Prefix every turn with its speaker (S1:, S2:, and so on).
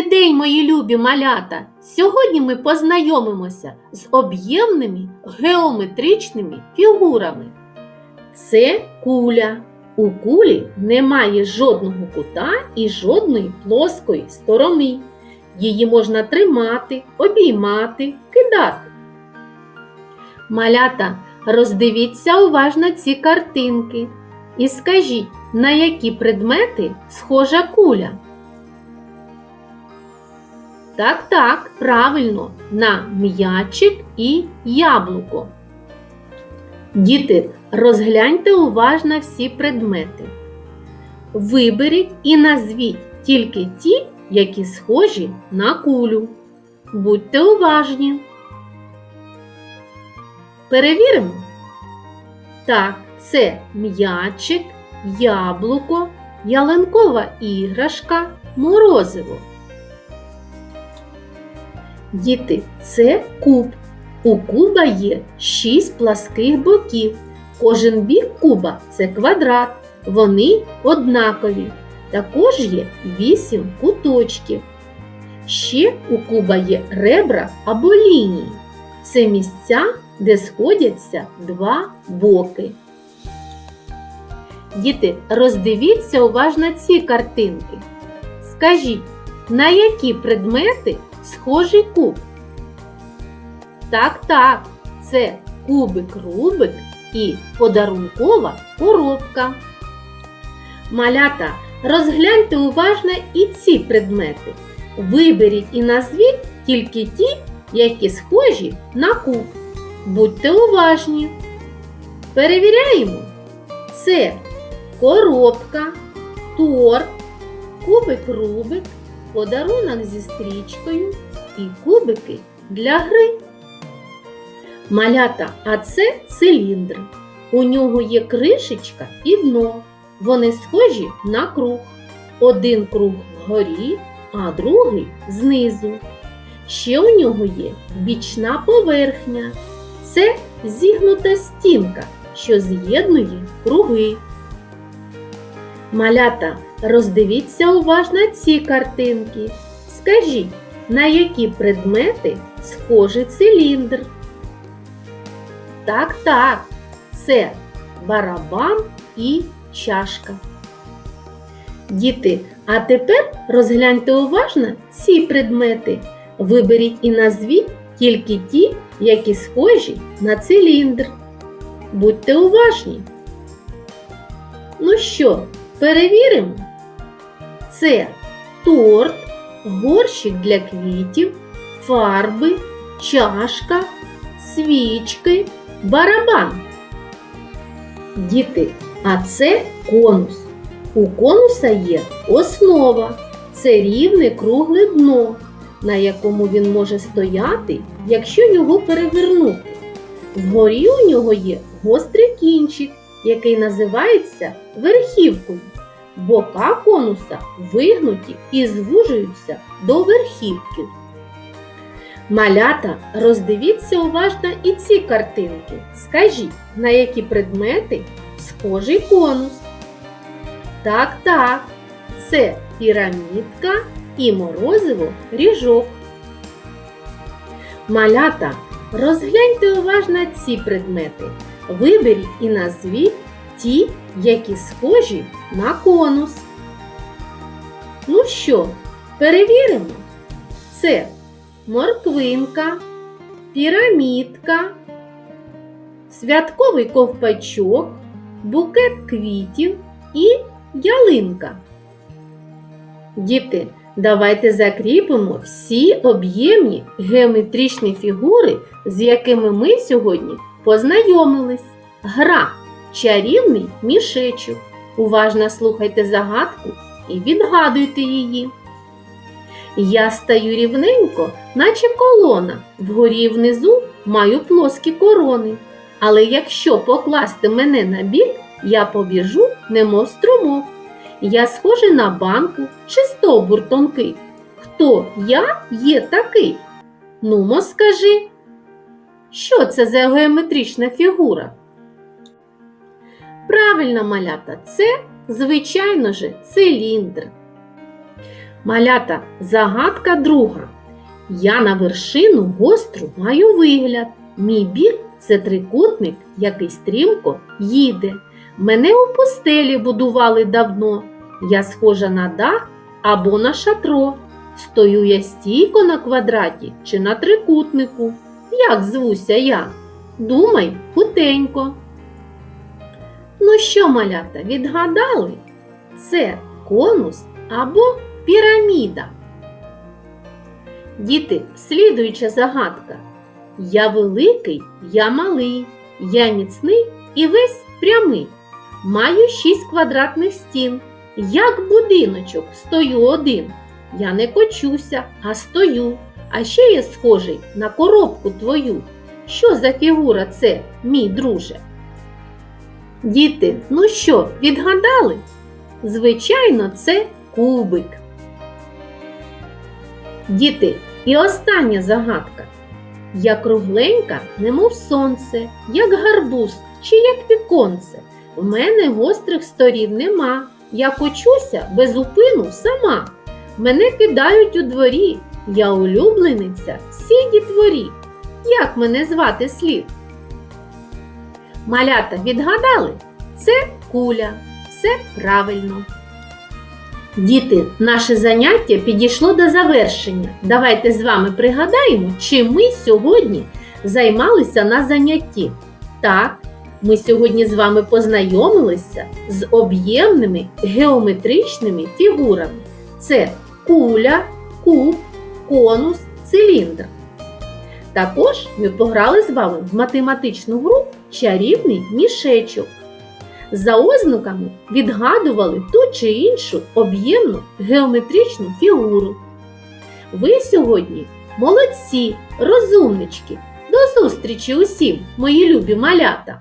S1: Добрий день, мої любі малята! Сьогодні ми познайомимося з об'ємними геометричними фігурами. Це куля. У кулі немає жодного кута і жодної плоскої сторони. Її можна тримати, обіймати, кидати. Малята, роздивіться уважно ці картинки і скажіть, на які предмети схожа куля. Так, так, правильно, на м'ячик і яблуко. Діти, розгляньте уважно всі предмети. Виберіть і назвіть тільки ті, які схожі на кулю. Будьте уважні. Перевіримо. Так, це м'ячик, яблуко, ялинкова іграшка, морозиво. Діти, це куб. У куба є шість пласких боків. Кожен бік куба це квадрат. Вони однакові. Також є вісім куточків. Ще у куба є ребра або лінії. Це місця, де сходяться два боки. Діти, роздивіться уважно ці картинки. Скажіть, на які предмети схожий куб? Так, так, це кубик Рубик і подарункова коробка. Малята, розгляньте уважно і ці предмети. Виберіть і назвіть тільки ті, які схожі на куб. Будьте уважні. Перевіряємо. Це коробка, торт, кубик Рубик, подарунок зі стрічкою і кубики для гри. Малята, а це циліндр. У нього є кришечка і дно. Вони схожі на круг. Один круг вгорі, а другий знизу. Ще у нього є бічна поверхня. Це зігнута стінка, що з'єднує круги. Малята, роздивіться уважно ці картинки. Скажіть, на які предмети схожий циліндр? Так, так, це барабан і чашка. Діти, а тепер розгляньте уважно ці предмети. Виберіть і назвіть тільки ті, які схожі на циліндр. Будьте уважні. Ну що, перевіримо? Це торт, горщик для квітів, фарби, чашка, свічки, барабан. Діти, а це конус. У конуса є основа. Це рівне кругле дно, на якому він може стояти, якщо його перевернути. Вгорі у нього є гострий кінчик, який називається верхівкою. Бока конуса вигнуті і звужуються до верхівки. Малята, роздивіться уважно і ці картинки. Скажіть, на які предмети схожий конус? Так, так, це пірамідка і морозиво ріжок. Малята, розгляньте уважно ці предмети. Виберіть і назвіть ті, які схожі на конус. Ну що, перевіримо? Це морквинка, пірамідка, святковий ковпачок, букет квітів і ялинка. Діти, давайте закріпимо всі об'ємні геометричні фігури, з якими ми сьогодні познайомились. Гра чарівний мішечок. Уважно слухайте загадку і відгадуйте її. Я стаю рівненько, наче колона, вгорі внизу маю плоскі корони. Але якщо покласти мене на бік, я побіжу, немов струмок. Я схожий на банку чи стовбур тонкий. Хто я є такий? Нумо, скажи, що це за геометрична фігура? Правильно, малята, це, звичайно же, циліндр. Малята, загадка друга. Я на вершину гостру маю вигляд. Мій бік це трикутник, який стрімко їде. Мене у пустелі будували давно. Я схожа на дах або на шатро. Стою я стійко на квадраті чи на трикутнику. Як звуся я? Думай хутенько. Ну що, малята, відгадали? Це конус або піраміда. Діти, слідуюча загадка. Я великий, я малий, я міцний і весь прямий. Маю шість квадратних стін. Як будиночок стою один. Я не кочуся, а стою. А ще я схожий на коробку твою. Що за фігура це, мій друже? Діти, ну що, відгадали? Звичайно, це кубик. Діти, і остання загадка. Я кругленька, немов сонце, як гарбуз чи як віконце. В мене гострих сторін нема. Я кочуся без упину сама. Мене кидають у дворі, я улюблениця всій дітворі. Як мене звати слід? Малята відгадали? Це куля. Все правильно. Діти, наше заняття підійшло до завершення. Давайте з вами пригадаємо, чим ми сьогодні займалися на занятті. Так, ми сьогодні з вами познайомилися з об'ємними геометричними фігурами. Це куля, куб, конус, циліндр. Також ми пограли з вами в математичну гру чарівний мішечок. За ознаками відгадували ту чи іншу об'ємну геометричну фігуру. Ви сьогодні молодці, розумнички. До зустрічі усім, мої любі малята!